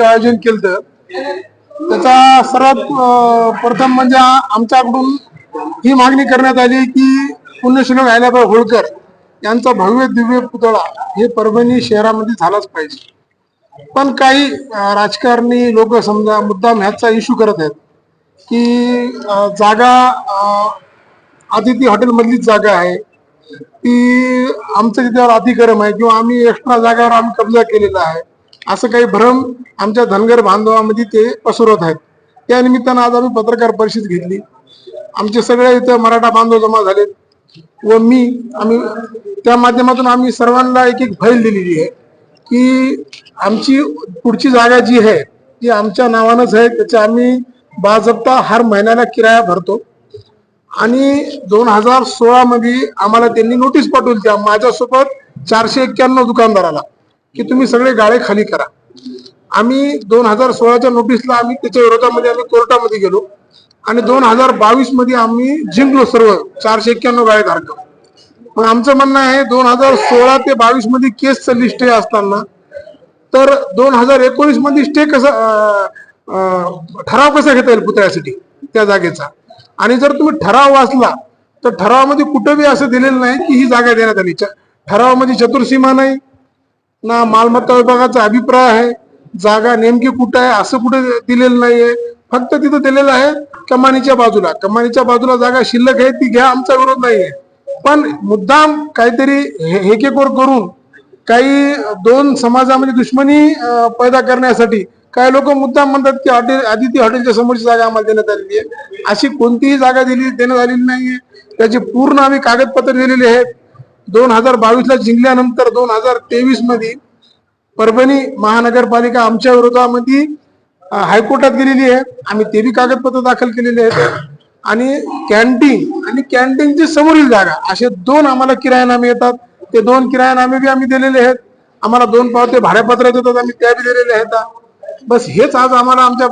जे आयोजन केलं त्याचा सर्वात प्रथम म्हणजे आमच्याकडून ही मागणी करण्यात आली की पुण्यश्लोक आयलाबाई होळकर यांचा भव्य दिव्य पुतळा हे परभणी शहरामध्ये झालाच पाहिजे. पण काही राजकारणी लोक समजा मुद्दाम ह्याचा इश्यू करत आहेत की जागा अतिथी हॉटेल मधलीच जागा आहे. ती आमचं तिच्यावर अतिक्रम आहे किंवा आम्ही एक्स्ट्रा जागावर आम्ही कब्जा केलेला आहे. असं काही भ्रम आमच्या धनगर बांधवामध्ये ते पसरवत आहेत. त्या निमित्तानं आज आम्ही पत्रकार परिषद घेतली. आमचे सगळे इथं मराठा बांधव जमा झाले. व मी आम्ही त्या माध्यमातून आम्ही सर्वांना एक एक फाईल दिलेली आहे की आमची पुढची जागा जी आहे ती आमच्या नावानंच आहे. त्याचे आम्ही बाजप्ता हर महिन्याला किराया भरतो. आणि दोन हजार सोळामध्ये आम्हाला त्यांनी नोटीस पाठवली त्या माझ्यासोबत चारशे एक्क्याण्णव दुकानदाराला. की तुम्ही सगळे गाळे खाली करा. आम्ही दोन हजार सोळाच्या नोटीसला आम्ही त्याच्या विरोधामध्ये आम्ही कोर्टामध्ये गेलो. आणि दोन हजार बावीसमध्ये आम्ही जिंकलो सर्व. चारशे एक्क्याण्णव गाळे धारक मग आमचं म्हणणं आहे दोन हजार सोळा ते बावीसमध्ये केस लिस्ट स्टे असताना तर दोन हजार एकोणीसमध्ये स्टे कसा ठराव कसा घेता येईल पुतळ्यासाठी त्या जागेचा? आणि जर तुम्ही ठराव वाचला तर ठरावामध्ये कुठं बी असं दिलेलं नाही की ही जागा देण्यात आली. ठरावामध्ये चतुर्सीमा नाही ना मालमत्ता विभागाचा अभिप्राय आहे. जागा नेमकी कुठं आहे? असं कुठे दिलेलं नाहीये. फक्त तिथं दिलेलं आहे कमानीच्या बाजूला. कमानीच्या बाजूला जागा शिल्लक आहे ती घ्या आमचा विरोध नाहीये. पण मुद्दाम काहीतरी हे- करून काही दोन समाजामध्ये दुश्मनी पैदा करण्यासाठी काही लोक मुद्दाम म्हणतात की हॉटेल आदिती हॉटेलच्या समोरची जागा आम्हाला देण्यात आलेली आहे. अशी कोणतीही जागा दिली देण्यात आलेली नाहीये. त्याची पूर्ण आम्ही कागदपत्र दिलेली आहेत. दोन हजार बावीसला जिंकल्यानंतर दोन हजार तेवीसमध्ये परभणी महानगरपालिका आमच्या विरोधामध्ये हायकोर्टात गेलेली आहे. आम्ही ते बी कागदपत्र दाखल केलेले आहेत. आणि कॅन्टीन आणि कॅन्टीनची समोरील जागा असे दोन आम्हाला किरायानामे येतात. ते दोन किरायानामे बी आम्ही दिलेले आहेत. आम्हाला दोन पावते भाड्यापत्रात येतात आम्ही त्या बी दिलेले आहेत. बस हेच आज आम्हाला आमच्या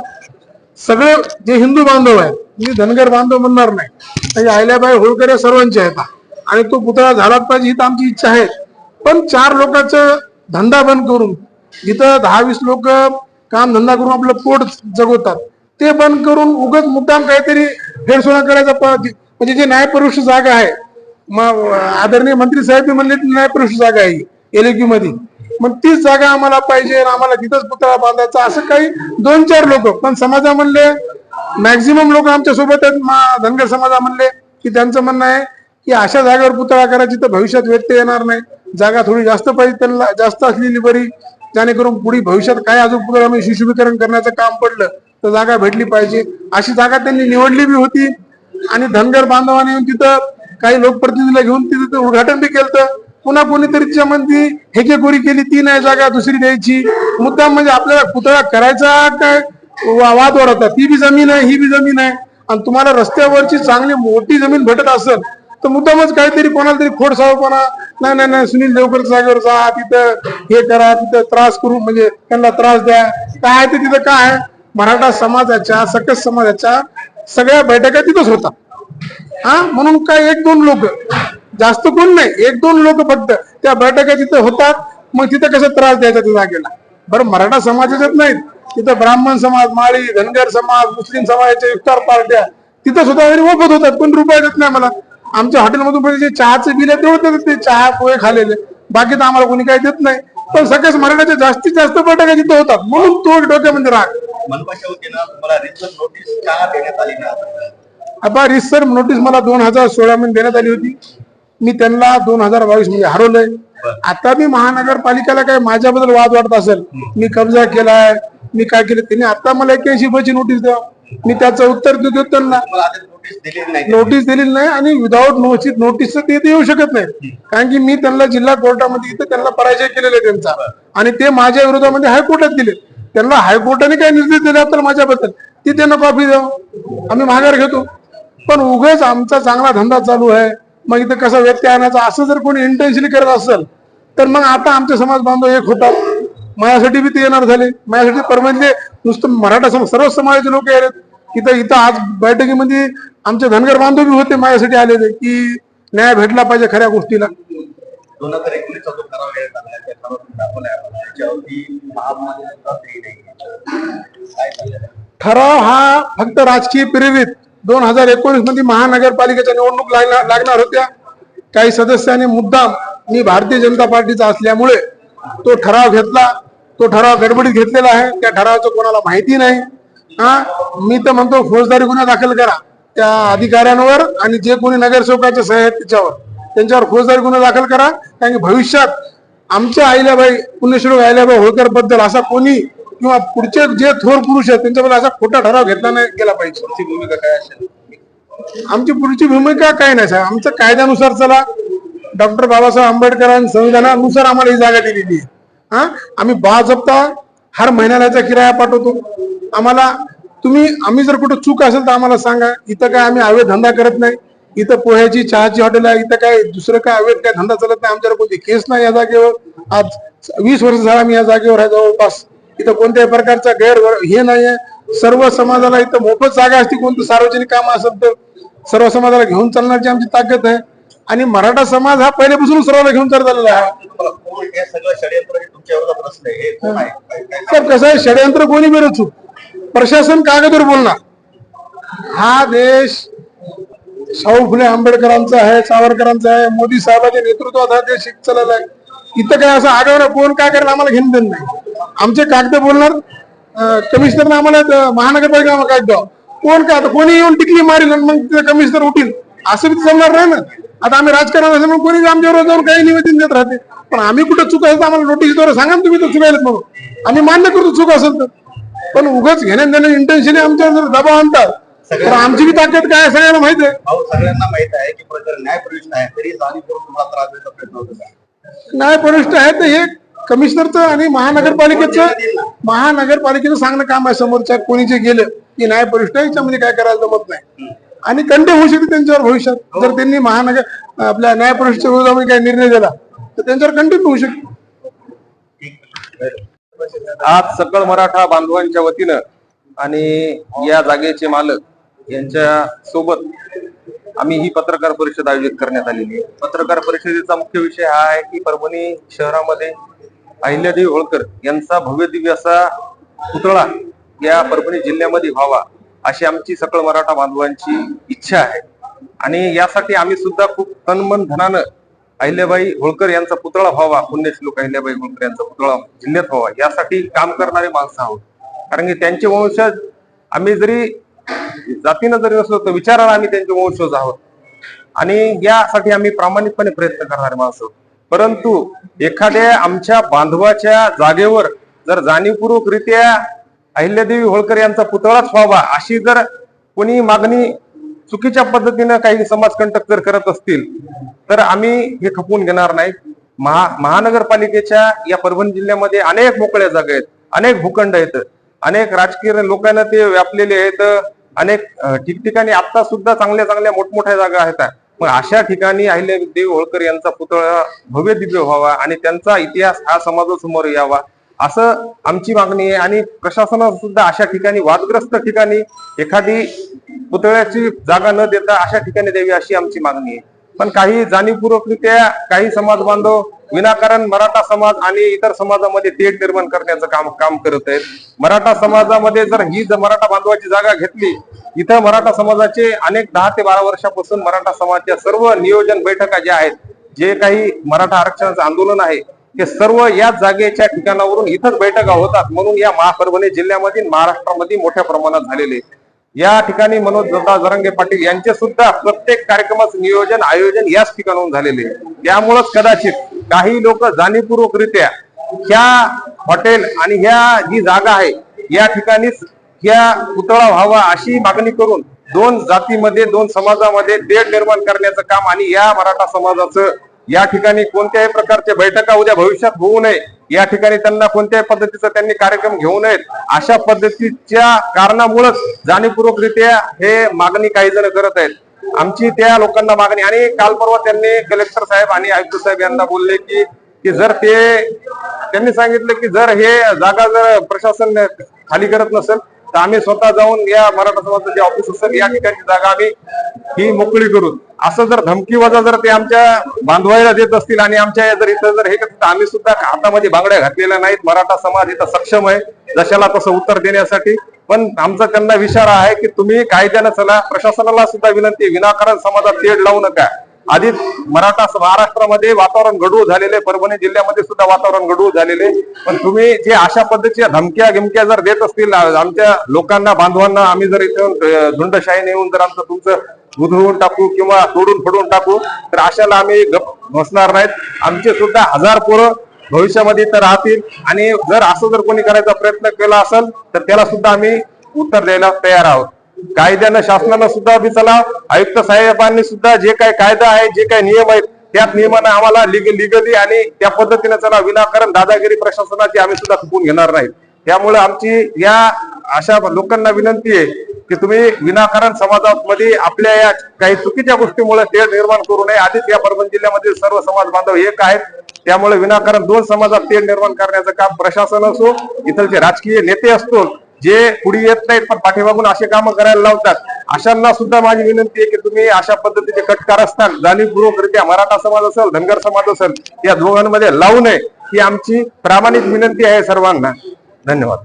सगळे जे हिंदू बांधव आहेत मी धनगर बांधव म्हणणार नाही. म्हणजे आयल्याबाई अहिल्याबाई होळकर या सर्वांचे आहेत. आणि तो पुतळा झालाच पाहिजे ही तर आमची इच्छा आहे. पण चार लोकांचं धंदा बंद करून जिथं दहा वीस लोक काम धंदा करून आपलं पोट जगवतात. ते बंद करून उगच मुद्दाम काहीतरी फेरसुणा करायचा म्हणजे जे न्यायपरुष जागा आहे. मग आदरणीय मंत्री साहेब म्हणले की न्यायपरुष जागा आहे एलएक्यू मध्ये मग तीच जागा आम्हाला पाहिजे आणि आम्हाला तिथंच पुतळा बांधायचा असं काही दोन चार लोक. पण समाजा म्हणले मॅक्झिमम लोक आमच्यासोबत आहेत. धनगर समाजा म्हणले की त्यांचं म्हणणं आहे की अशा जागेवर पुतळा करायची तर भविष्यात व्यत्यय येणार नाही. जागा थोडी जास्त पाहिजे त्यांना जास्त असलेली बरी. जेणेकरून पुढे भविष्यात काय अजून पुढे शिशुभीकरण करण्याचं काम पडलं तर जागा भेटली पाहिजे. अशी जागा त्यांनी निवडली बी होती. आणि धनगर बांधवाने येऊन तिथं काही लोकप्रतिनिधीला घेऊन तिथं उद्घाटन बी केलं पुन्हा कोणीतरी तिच्यामध्ये हेकेखोरी केली ती नाही जागा दुसरी द्यायची. मुद्दाम म्हणजे आपल्याला पुतळा करायचा काय? वा- वाद वाढवता ती बी जमीन आहे ही बी जमीन आहे. आणि तुम्हाला रस्त्यावरची चांगली मोठी जमीन भेटत असेल तर मुद्दामच काहीतरी कोणाला तरी खोडसावपणा. नाही नाही नाही सुनील देवकर जागेवर जा तिथं हे करा तिथं त्रास करू म्हणजे त्यांना त्रास द्या. काय ते तिथं काय? मराठा समाजाच्या सकस समाजाच्या सगळ्या बैठका तिथंच होतात. हा? म्हणून काय एक दोन लोक. जास्त कोण नाही. एक दोन लोक फक्त त्या बैठका तिथं होतात. मग तिथं कसं त्रास द्यायचा त्या जागेला? बरं मराठा समाजाच्याच नाहीत. तिथं ब्राह्मण समाज माळी धनगर समाज मुस्लिम समाजाच्या इफ्तार पार्ट्या तिथं सुद्धा तरी होतात. पण रुपये देत नाही मला. आमच्या हॉटेलमधून पण जे चहाचे बिल आहे तेवढं ते चहा पोहे खालेले बाकी तर आम्हाला कोणी काही देत नाही. पण सगळ्याच मराठ्याच्या जास्तीत जास्त बैठका तिथं होतात म्हणून तो डोक्यामध्ये राग. आता रिसर नोटीस मला दोन हजार सोळा मध्ये देण्यात आली होती. मी त्यांना दोन हजार बावीसमध्ये हरवलंय. आता मी महानगरपालिकेला काय माझ्याबद्दल वाद वाटत असेल? मी कब्जा केलाय. मी काय केलं? त्यांनी आता मला एक्याऐंशी ची नोटीस द्या मी त्याचं उत्तर देतो त्यांना. नोटीस दिलेली नाही आणि विदाऊट नोटीस नोटीस ते येऊ शकत नाही. कारण की मी त्यांना जिल्हा कोर्टामध्ये इथं त्यांना पराजय केलेला आहे त्यांचा. आणि ते माझ्या विरोधामध्ये हायकोर्टात दिले त्यांना हायकोर्टाने काय निर्देश दिले तर माझ्याबद्दल. ती त्यांना कॉपी द्या आम्ही माघार घेतो. पण उगाच आमचा चांगला धंदा चालू आहे. मग इथं कसा व्यत्यय आणायचा? असं जर कोणी इंटेन्शनली करत असेल तर मग आता आमचे समाज बांधव एक होतात. माझ्यासाठी बी ते येणार झाले. माझ्यासाठी परमनंटली नुसतं मराठा समाज सर्व समाजाचे लोक आहेत इथं इथं आज बैठकीमध्ये आमचे धनगर बांधव होते माझ्यासाठी आलेले की न्याय भेटला पाहिजे खऱ्या गोष्टीला. दोन हजार एकोणीसचा जो ठराव घेण्यात आला त्या ठराव दाखवलाय. आम्हाला याच्यावरती महामान्यता देई नाही काय सांगाल? ठराव हा फक्त राजकीय प्रेरित दोन हजार एकोणीसमध्ये महानगरपालिकेच्या निवडणूक लागणार लागणार होत्या. काही सदस्यांनी मुद्दाम मी भारतीय जनता पार्टीचा असल्यामुळे तो ठराव घेतला. तो ठराव गडबडीत घेतलेला आहे. त्या ठरावाचं कोणाला माहिती नाही. हा? मी तर म्हणतो फौजदारी गुन्हा दाखल करा. त्या अधिकाऱ्यांवर आणि जे कोणी नगरसेवकाचे सह्य आहेत त्याच्यावर. त्यांच्यावर फौजदारी गुन्हा दाखल करा. कारण की भविष्यात आमच्या आईल्याबाई पुण्यश्लोक आईल्याबाई होळकरबद्दल असा कोणी किंवा पुढचे जे थोर पुरुष आहेत त्यांच्याबद्दल असा खोटा ठराव घेतला नाही गेला पाहिजे. भूमिका काय असेल? आमची पुढची भूमिका काय नाही साहेब. आमचं कायद्यानुसार चला. डॉक्टर बाबासाहेब आंबेडकरांनी संविधानानुसार आम्हाला ही जागा दिलेली आहे. हा? आम्ही बाजप्ता हर महिन्याला याचा किराया पाठवतो. आम्हाला तुम्ही आम्ही जर कुठं चूक असेल तर आम्हाला सांगा. इथं काय आम्ही अवैध धंदा करत नाही. इथं पोह्याची चहाची हॉटेल आहे. इथं काय दुसरं काय अवैध काय धंदा चालत नाही. आमच्यावर कोणती केस नाही या जागेवर. आज वीस वर्ष झाला मी या जागेवर आहे जवळपास. इथं कोणत्याही प्रकारचा गैर हे नाहीये. सर्व समाजाला इथं मोफत जागा असते. कोणतं सार्वजनिक काम असेल तर सर्व समाजाला घेऊन चालण्याची आमची ताकद आहे. आणि मराठा समाज हा पहिल्यापासून सर्वांना घेऊन तर झालेला आहे. सर सगळं तुमच्या हे आहे कसं आहे? षडयंत्र कोणी बी रचू प्रशासन कागदवर बोलणार. हा देश शाहू फुले आंबेडकरांचा आहे सावरकरांचा आहे मोदी साहेबांच्या नेतृत्वात हा देश चाललेला आहे. इथं काय असं आगावर कोण काय करेल आम्हाला घेणं देणं नाही. आमचे कागद बोलणार अं, कमिशनरने आम्हाला महानगरपालिका कागद कोण काय? आता कोणी येऊन टिकली मारेल मग तिथं कमिशनर उठील? असं बी समजणार नाही ना. आता आम्ही राजकारण असल्यामुळे कोणी आमच्यावर जाऊन काही निवेदन देत राहते पण आम्ही कुठं चूक असेल आम्हाला नोटीसद्वारे सांगा तुम्ही तर चुकायला म्हणून. आम्ही मान्य करतो चूक असेल तर. पण उगाच घेण्यात देण्यात इंटेन्शनली आमच्यावर जर दबाव आणतात तर आमची बी ताकद काय सगळ्यांना माहिती आहे. सगळ्यांना माहीत आहे की न्याय प्रविष्ट आहे. तरी न्याय परिष्ठ आहे तर हे कमिशनरचं आणि महानगरपालिकेचं महानगरपालिकेचं सांगणं काम आहे समोरच्या कोणी जे गेलं की न्याय परिष्ठ आहे याच्यामध्ये काय करायला जमत नाही. आणि कंटे होऊ शकते त्यांच्यावर भविष्यात. जर त्यांनी महानगर आपल्या न्याय परिषदेच्या विरोधामध्ये काही निर्णय दिला तर त्यांच्यावर कंटिन्यू होऊ शकते. आज सकळ मराठा बांधवांच्या वतीनं आणि या जागेचे मालक यांच्या सोबत आम्ही ही पत्रकार परिषद आयोजित करण्यात आलेली आहे. पत्रकार परिषदेचा मुख्य विषय हा आहे की परभणी शहरामध्ये अहिल्यादेवी होळकर यांचा भव्य दिव्य असा पुतळा या परभणी जिल्ह्यामध्ये व्हावा. अशी आमची सकळ मराठा बांधवांची इच्छा आहे. आणि यासाठी आम्ही सुद्धा खूप तनमन धनानं अहिल्याबाई होळकर यांचा पुतळा व्हावा पुण्यश्लोक अहिल्याबाई होळकर यांचा पुतळा जिल्ह्यात व्हावा यासाठी काम करणारे माणसं आहोत. कारण की त्यांचे वंशज आम्ही जरी जातीनं जरी नसलो तर विचाराला आम्ही त्यांचे वंशज आहोत. आणि यासाठी आम्ही प्रामाणिकपणे प्रयत्न करणारे माणसं आहोत. परंतु एखाद्या आमच्या बांधवाच्या जागेवर जर जाणीवपूर्वकरित्या अहिल्यादेवी होळकर यांचा पुतळाच व्हावा अशी जर कोणी मागणी चुकीच्या पद्धतीनं काही समाजकंटक जर करत असतील तर आम्ही हे खपवून घेणार नाही. महा महानगरपालिकेच्या या परभणी जिल्ह्यामध्ये अनेक मोकळ्या जागा आहेत अनेक भूखंड आहेत अनेक राजकीय लोकांना ते व्यापलेले आहेत अनेक ठिकठिकाणी आता सुद्धा चांगल्या चांगल्या मोठमोठ्या जागा आहेत. मग अशा ठिकाणी अहिल्यादेवी होळकर यांचा पुतळा भव्य दिव्य व्हावा आणि त्यांचा इतिहास हा समाजासमोर यावा. असं आमची मागणी आहे. आणि प्रशासनानं सुद्धा अशा ठिकाणी वादग्रस्त ठिकाणी एखादी पुतळ्याची जागा न देता अशा ठिकाणी द्यावी अशी आमची मागणी आहे. पण काही जाणीवपूर्वकरित्या काही समाज बांधव विनाकारण मराठा समाज आणि इतर समाजामध्ये तेढ निर्माण करण्याचं काम काम करत आहेत. मराठा समाजामध्ये जर ही जर मराठा बांधवाची जागा घेतली इथं मराठा समाजाचे अनेक दहा ते बारा वर्षापासून मराठा समाजाच्या सर्व नियोजन बैठका ज्या आहेत जे काही मराठा आरक्षणाचं आंदोलन आहे ते सर्व याच जागेच्या ठिकाणावरून इथंच बैठका होतात. म्हणून या महापरभणी जिल्ह्यामध्ये महाराष्ट्रामध्ये मोठ्या प्रमाणात झालेले या ठिकाणी मनोज दादा जरंगे पाटील यांचे सुद्धा प्रत्येक कार्यक्रमाचं नियोजन आयोजन याच ठिकाणाहून झालेले त्यामुळंच कदाचित काही लोक जाणीवपूर्वकरित्या ह्या हॉटेल आणि ह्या जी जागा आहे या ठिकाणीच ह्या पुतळा व्हावा अशी मागणी करून दोन जातीमध्ये दोन समाजामध्ये देड निर्माण करण्याचं काम आणि या मराठा समाजाचं या ठिकाणी कोणत्याही प्रकारच्या बैठका उद्या भविष्यात होऊ नये. या ठिकाणी त्यांना कोणत्याही पद्धतीचा त्यांनी कार्यक्रम घेऊ नयेत. अशा पद्धतीच्या कारणामुळेच जाणीवपूर्वकरित्या हे मागणी काही जण करत आहेत. आमची त्या लोकांना मागणी आणि काल परवा त्यांनी कलेक्टर साहेब आणि आयुक्त साहेब यांना बोलले की की जर ते त्यांनी सांगितलं की जर हे जागा जर प्रशासन खाली करत नसेल तर आम्ही स्वतः जाऊन या मराठा समाजाचं जे ऑफिस असेल या ठिकाणची जागा आम्ही ही मोकळी करू असं जर धमकी वजा जर ते आमच्या बांधवायला देत असतील आणि आमच्या जर इथं जर हे करत तर आम्ही सुद्धा हातामध्ये बांगड्या घातलेल्या नाहीत. मराठा समाज इथं सक्षम आहे जशाला तसं उत्तर देण्यासाठी. पण आमचा त्यांना विचार आहे की तुम्ही कायद्यानं चला प्रशासनाला सुद्धा विनंती विनाकारण समाजात तेढ लावू नका. आधी मराठा महाराष्ट्रामध्ये वातावरण गडूळ झालेले परभणी जिल्ह्यामध्ये सुद्धा वातावरण गडूळ झालेले पण तुम्ही जे अशा पद्धतीच्या धमक्या गिमक्या जर देत असतील आमच्या लोकांना बांधवांना आम्ही जर इथे झुंडशाही नेऊन येऊन जर आमचं तुमचं उधळून टाकू किंवा तोडून फोडून टाकू तर अशाला आम्ही गप बसणार नाहीत. आमचे सुद्धा हजार पोरं भविष्यामध्ये इथं राहतील. आणि जर असं जर कोणी करायचा प्रयत्न केला असेल तर त्याला सुद्धा आम्ही उत्तर द्यायला तयार आहोत. कायद्यानं शासनानं सुद्धा बी चला आयुक्त साहेबांनी सुद्धा जे काही कायदा आहे जे काही नियम आहेत त्याच नियमानं आम्हाला लिगली आणि त्या पद्धतीने चला विनाकारण दादागिरी प्रशासनाची आम्ही सुद्धा खपून घेणार नाही. त्यामुळे आमची या अशा लोकांना विनंती आहे की तुम्ही विनाकारण समाजामध्ये आपल्या या काही चुकीच्या गोष्टीमुळे तेढ निर्माण करू नये. आधीच या परभणी जिल्ह्यामध्ये सर्व समाज बांधव एक आहेत. त्यामुळे विनाकारण दोन समाजात तेढ निर्माण करण्याचं काम प्रशासन असो इथलचे राजकीय नेते असतो जे पुढे येत नाहीत पण पाठीमागून असे कामं करायला लावतात अशांना सुद्धा माझी विनंती आहे की तुम्ही अशा पद्धतीचे कटकार असतात जाणीवपूर्वकरित्या मराठा समाज असेल धनगर समाज असेल या दोघांमध्ये लावू नये ही आमची प्रामाणिक विनंती आहे सर्वांना. धन्यवाद.